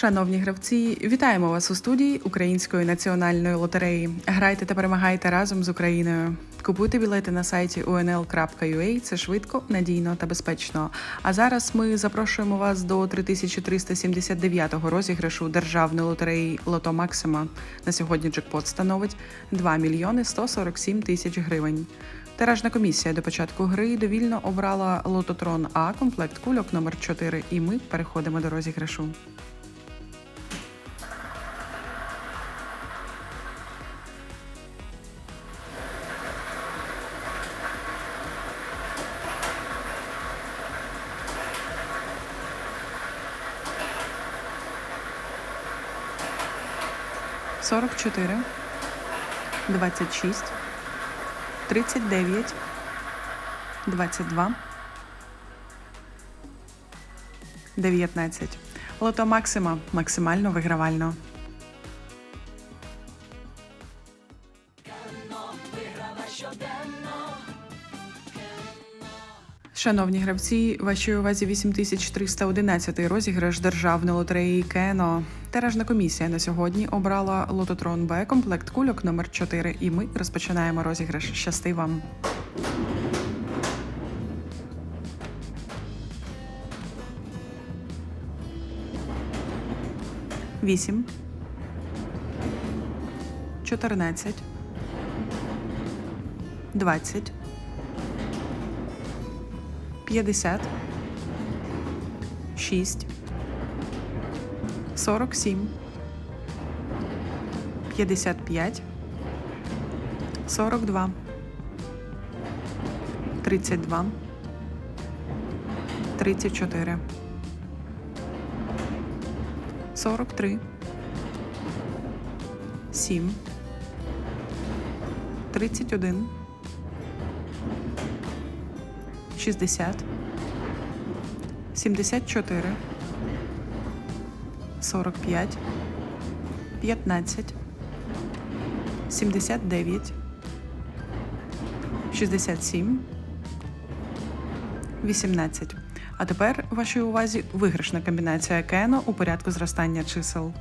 Шановні гравці, вітаємо вас у студії Української національної лотереї. Грайте та перемагайте разом з Україною. Купуйте білети на сайті unl.ua. Це швидко, надійно та безпечно. А зараз ми запрошуємо вас до 3379-го розіграшу державної лотереї Лото Максима. На сьогодні джекпот становить 2 мільйони 147 тисяч гривень. Тиражна комісія до початку гри довільно обрала лототрон А комплект кульок номер 4 і ми переходимо до розіграшу. Сорок чотири, двадцять шість, тридцять дев'ять, двадцять два, дев'ятнадцять. Лото Максима максимально вигравально. Шановні гравці, вашій увазі 8311 розіграш державної лотереї Кено. Тиражна комісія на сьогодні обрала лототрон Б комплект кульок номер 4 і ми розпочинаємо розіграш. Щасти вам! Вісім. Чотирнадцять. Двадцять. 50, 6, 47, 55, 42, 32, 34, 43, 7, 31, 60, 74, 45, 15, 79, 67, 18. А тепер вашій увазі виграшна комбінація Кено у порядку зростання чисел.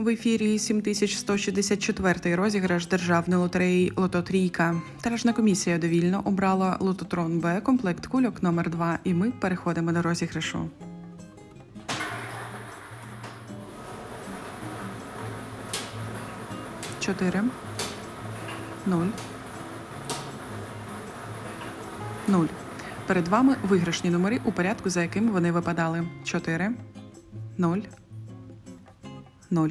В ефірі 7164 розіграш державної лотереї Лототрійка. Тиражна комісія довільно обрала Лототрон Б комплект кульок номер 2 і ми переходимо до розіграшу. Чотири. Нуль. Нуль. Перед вами виграшні номери у порядку, за яким вони випадали. Чотири. Нуль. Нуль.